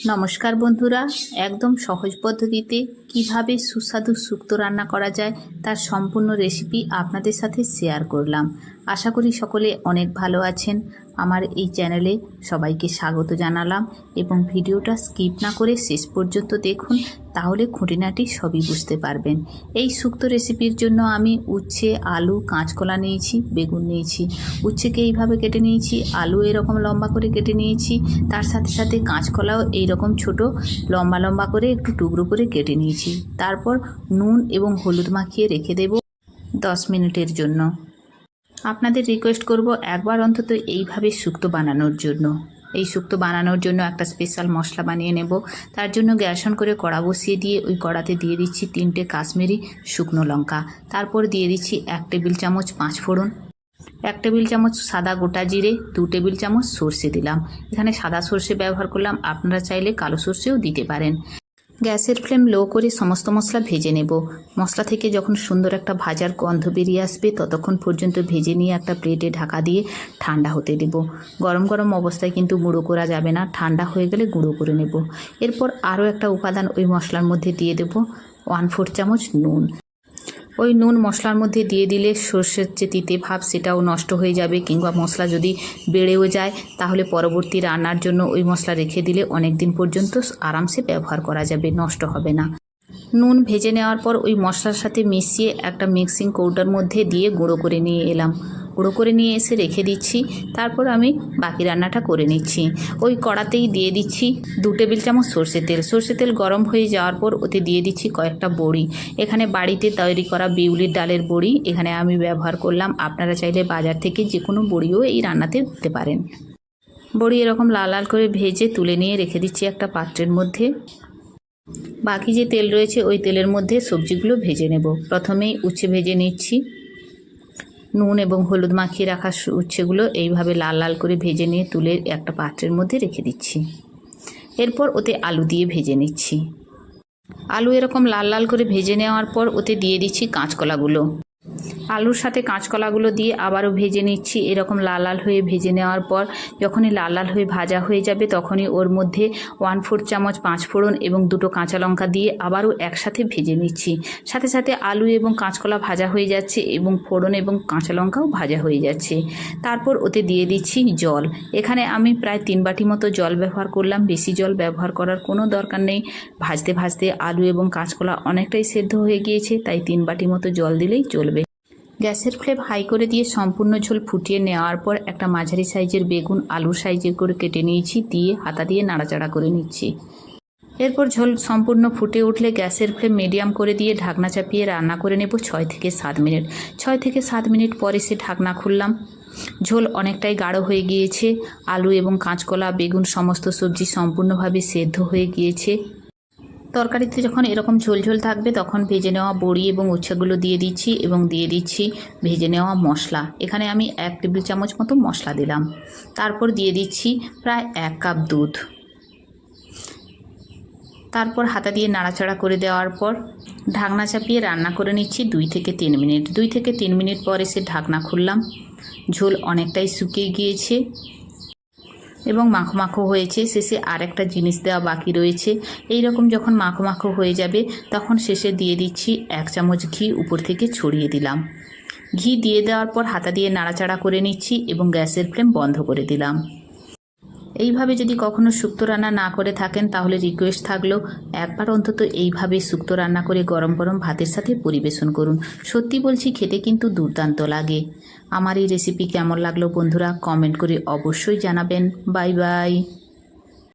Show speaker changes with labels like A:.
A: নমস্কার বন্ধুরা, একদম সহজ পদ্ধতিতে কীভাবে সুস্বাদু শুক্তো রান্না করা যায় তার সম্পূর্ণ রেসিপি আপনাদের সাথে শেয়ার করলাম। আশা করি সকলে অনেক ভালো আছেন। আমার এই চ্যানেলে সবাইকে স্বাগত জানালাম এবং ভিডিওটা স্কিপ না করে শেষ পর্যন্ত দেখুন, তাহলে খুঁটিনাটি সবই বুঝতে পারবেন। এই শুক্তো রেসিপির জন্য আমি উচ্ছে, আলু, কাঁচকলা নিয়েছি, বেগুন নিয়েছি। উচ্ছেকে এইভাবে কেটে নিয়েছি, আলু এরকম লম্বা করে কেটে নিয়েছি, তার সাথে সাথে কাঁচকলাও এইরকম ছোট, লম্বা লম্বা করে একটু টুকরো করে কেটে নিয়েছি। তারপর নুন এবং হলুদ মাখিয়ে রেখে দেব দশ মিনিটের জন্য। আপনাদের রিকোয়েস্ট করব একবার অন্তত এইভাবে শুক্তো বানানোর জন্য। এই শুক্তো বানানোর জন্য একটা স্পেশাল মশলা বানিয়ে নেব। তার জন্য গ্যাস অন করে কড়া বসিয়ে দিয়ে ওই কড়াতে দিয়ে দিচ্ছি তিনটে কাশ্মীরি শুকনো লঙ্কা। তারপর দিয়ে দিচ্ছি এক টেবিল চামচ পাঁচ ফোড়ন। এক টেবিল চামচ সাদা গোটা জিরে, দু টেবিল চামচ সর্ষে দিলাম। এখানে সাদা সর্ষে ব্যবহার করলাম, আপনারা চাইলে কালো সর্ষেও দিতে পারেন। গ্যাসের ফ্লেম লো করে সমস্ত মশলা ভেজে নেব। মশলা থেকে যখন সুন্দর একটা ভাজার গন্ধ বেরিয়ে আসবে, ততক্ষণ পর্যন্ত ভেজে নিয়ে একটা প্লেটে ঢাকা দিয়ে ঠান্ডা হতে দেব। গরম গরম অবস্থায় কিন্তু গুঁড়ো করা যাবে না, ঠান্ডা হয়ে গেলে গুঁড়ো করে নেব। এরপর আরও একটা উপাদান ওই মশলার মধ্যে দিয়ে দেব, ওয়ান ফোর চামচ নুন। ওই নুন মশলার মধ্যে দিয়ে দিলে সর্ষের যে তিতে ভাব, সেটাও নষ্ট হয়ে যাবে। কিংবা মশলা যদি বেড়েও যায়, তাহলে পরবর্তী রান্নার জন্য ওই মশলা রেখে দিলে অনেক দিন পর্যন্ত আরামসে ব্যবহার করা যাবে, নষ্ট হবে না। নুন ভেজে নেওয়ার পর ওই মশলার সাথে মিশিয়ে একটা মিক্সিং কৌটার মধ্যে দিয়ে গুঁড়ো করে নিয়ে এলাম। গুঁড়ো করে নিয়ে এসে রেখে দিচ্ছি। তারপর আমি বাকি রান্নাটা করে নিচ্ছি। ওই কড়াতেই দিয়ে দিচ্ছি দু টেবিল চামচ সর্ষে তেল। সর্ষে তেল গরম হয়ে যাওয়ার পর ওতে দিয়ে দিচ্ছি কয়েকটা বড়ি। এখানে বাড়িতে তৈরি করা বিউলির ডালের বড়ি এখানে আমি ব্যবহার করলাম। আপনারা চাইলে বাজার থেকে যে কোনো বড়িও এই রান্নাতে দিতে পারেন। বড়ি এরকম লাল লাল করে ভেজে তুলে নিয়ে রেখে দিচ্ছি একটা পাত্রের মধ্যে। বাকি যে তেল রয়েছে ওই তেলের মধ্যে সবজিগুলো ভেজে নেব। প্রথমেই উচ্ছে ভেজে নিচ্ছি। নুন এবং হলুদ মাখিয়ে রাখা উচ্ছেগুলো এইভাবে লাল লাল করে ভেজে নিয়ে তুলে একটা পাত্রের মধ্যে রেখে দিচ্ছি। এরপর ওতে আলু দিয়ে ভেজে নিচ্ছি। আলু এরকম লাল লাল করে ভেজে নেওয়ার পর ওতে দিয়ে দিচ্ছি কাঁচকলাগুলো। আলুর সাথে কাঁচকলাগুলো দিয়ে আবারও ভেজে নিচ্ছি। এরকম লাল লাল হয়ে ভেজে নেওয়ার পর যখনই লাল লাল হয়ে ভাজা হয়ে যাবে তখনই ওর মধ্যে ওয়ান ফোর চামচ পাঁচ ফোড়ন এবং দুটো কাঁচা লঙ্কা দিয়ে আবারও একসাথে ভেজে নিচ্ছি। সাথে সাথে আলু এবং কাঁচকলা ভাজা হয়ে যাচ্ছে এবং ফোড়ন এবং কাঁচা লঙ্কাও ভাজা হয়ে যাচ্ছে। তারপর ওতে দিয়ে দিচ্ছি জল। এখানে আমি প্রায় তিন বাটি মতো জল ব্যবহার করলাম। বেশি জল ব্যবহার করার কোনো দরকার নেই। ভাজতে ভাজতে আলু এবং কাঁচকলা অনেকটাই সেদ্ধ হয়ে গিয়েছে, তাই তিন বাটি মতো জল দিলেই চলবে। গ্যাসের ফ্লেম হাই করে দিয়ে সম্পূর্ণ ঝোল ফুটিয়ে নেওয়ার পর একটা মাঝারি সাইজের বেগুন আলুর সাইজের করে কেটে নিয়েছি, দিয়ে হাতা দিয়ে নাড়াচাড়া করে নিচ্ছি। এরপর ঝোল সম্পূর্ণ ফুটে উঠলে গ্যাসের ফ্লেম মিডিয়াম করে দিয়ে ঢাকনা চাপিয়ে রান্না করে নেব ছয় থেকে সাত মিনিট। ছয় থেকে সাত মিনিট পরে সে ঢাকনা খুললাম। ঝোল অনেকটাই গাঢ় হয়ে গিয়েছে। আলু এবং কাঁচকলা, বেগুন, সমস্ত সবজি সম্পূর্ণভাবে সেদ্ধ হয়ে গিয়েছে। তরকারিতে যখন এরকম ঝোল ঝোল থাকবে, তখন ভেজে নেওয়া বড়ি এবং উচ্ছেগুলো দিয়ে দিচ্ছি এবং দিয়ে দিচ্ছি ভেজে নেওয়া মশলা। এখানে আমি এক টেবিল চামচ মতো মশলা দিলাম। তারপর দিয়ে দিচ্ছি প্রায় এক কাপ দুধ। তারপর হাতা দিয়ে নাড়াচাড়া করে দেওয়ার পর ঢাকনা চাপিয়ে রান্না করে নিচ্ছি দুই থেকে তিন মিনিট। দুই থেকে তিন মিনিট পর এসে ঢাকনা খুললাম। ঝোল অনেকটাই শুকিয়ে গিয়েছে। এবং মাখো মাখো হয়েছে, শেষে আর একটা জিনিস দেওয়া বাকি রয়েছে। এই রকম যখন মাখো মাখো হয়ে যাবে, তখন শেষে দিয়ে দিচ্ছি এক চামচ ঘি উপর থেকে ছড়িয়ে দিলাম। ঘি দিয়ে দেওয়ার পর হাতা দিয়ে নাড়াচাড়া করে নিচ্ছি এবং গ্যাসের ফ্লেম বন্ধ করে দিলাম। এইভাবে যদি কখনো শুক্তো রান্না না করে থাকেন, তাহলে রিকোয়েস্ট থাকল, একবার অন্তত এইভাবে শুক্তো রান্না করে গরম গরম ভাতের সাথে পরিবেশন করুন। সত্যি বলছি, খেতে কিন্তু দুর্দান্ত লাগে। আমার এই রেসিপি কেমন লাগল বন্ধুরা কমেন্ট করে অবশ্যই জানাবেন। Bye bye